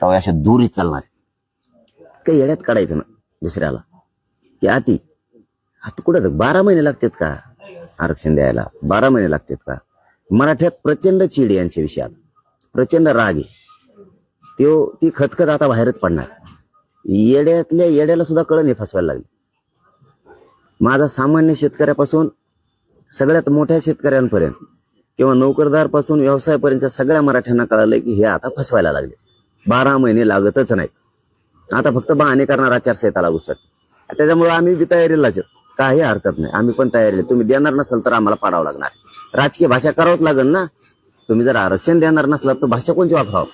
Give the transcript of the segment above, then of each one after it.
तेव्हा अशा दुरीत चालणार काही येड्यात काढायचं ना दुसऱ्याला. की आती आता कुठं बारा महिने लागतात का आरक्षण द्यायला? बारा महिने लागतात का? मराठ्यात प्रचंड चिड यांच्या विषयात. प्रचंड राग आहे. तो ती खतखत आता बाहेरच पडणार. येड्यातल्या येड्याला सुद्धा कळण हे फसवायला लागले. माझा सामान्य शेतकऱ्यापासून सगळ्यात मोठ्या शेतकऱ्यांपर्यंत किंवा नोकरदारपासून व्यवसायापर्यंतच्या सगळ्या मराठ्यांना कळालं की हे आता फसवायला लागले. बारा महिने लागतच नाहीत आता फक्त बहाणे करणार आचारसंहिता लागू सर त्याच्यामुळे आम्ही बी तयारीलाच काही हरकत नाही. आम्ही पण तयारी तुम्ही देणार नसाल तर आम्हाला पाडावं लागणार. राजकीय भाषा करावंच लागेल ना? तुम्ही जर आरक्षण देणार नसलात तर भाषा कोणची वापरावं?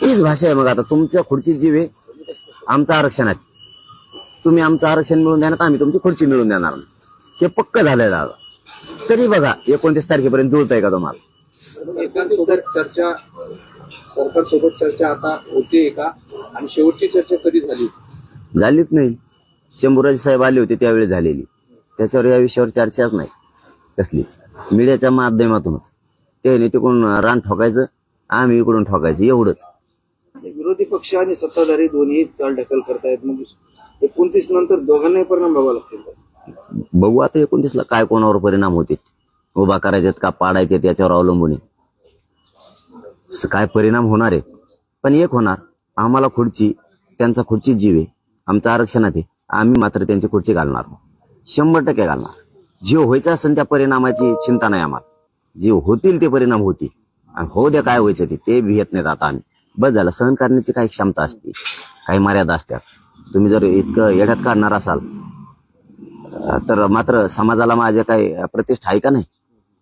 तीच भाषा आहे मग आता. तुमच्या खुर्ची जीव आहे. आमचं आरक्षण आहे. तुम्ही आमचं आरक्षण मिळून देणार तर आम्ही तुमची खुर्ची मिळून देणार. नाही. ते पक्क झालेलं आहे तरी बघा एकोणतीस तारखेपर्यंत जुळत आहे का तुम्हाला? सरकारसोबत चर्चा आता होते का आणि शेवटची चर्चा कधी झाली? झालीच नाही. शंभूराज साहेब आले होते त्यावेळी झालेली. त्याच्यावर या विषयावर चर्चाच नाही. कसलीच. मीडियाच्या माध्यमातूनच. त्याने तिकडून रान ठोकायचं आम्ही इकडून ठोकायचं एवढंच. विरोधी पक्ष आणि सत्ताधारी दोन्ही चाल ढकल करतायत. मग एकोणतीस नंतर दोघांनाही परिणाम बघावा लागतील. बघू आता एकोणतीसला काय कोणावर परिणाम होते उभा करायचेत का पाडायचे याच्यावर अवलंबून आहे. काय परिणाम होणार आहेत? पण एक होणार. आम्हाला खुर्ची त्यांचा खुर्ची जीव आहे. आमचं आरक्षणात आहे. आम्ही मात्र त्यांची खुर्ची घालणार शंभर टक्के घालणार. जीव व्हायचा असेल त्या परिणामाची चिंता नाही आम्हाला. जीव होतील ते परिणाम होतील. आणि हो द्या काय व्हायचं ते ते भियत नाहीत आता आम्ही. बस झालं. सहन करण्याची काही क्षमता असते. काही मर्यादा असतात. तुम्ही जर इतकं येड्यात काढणार असाल तर मात्र समाजाला माझ्या काही प्रतिष्ठा आहे का नाही?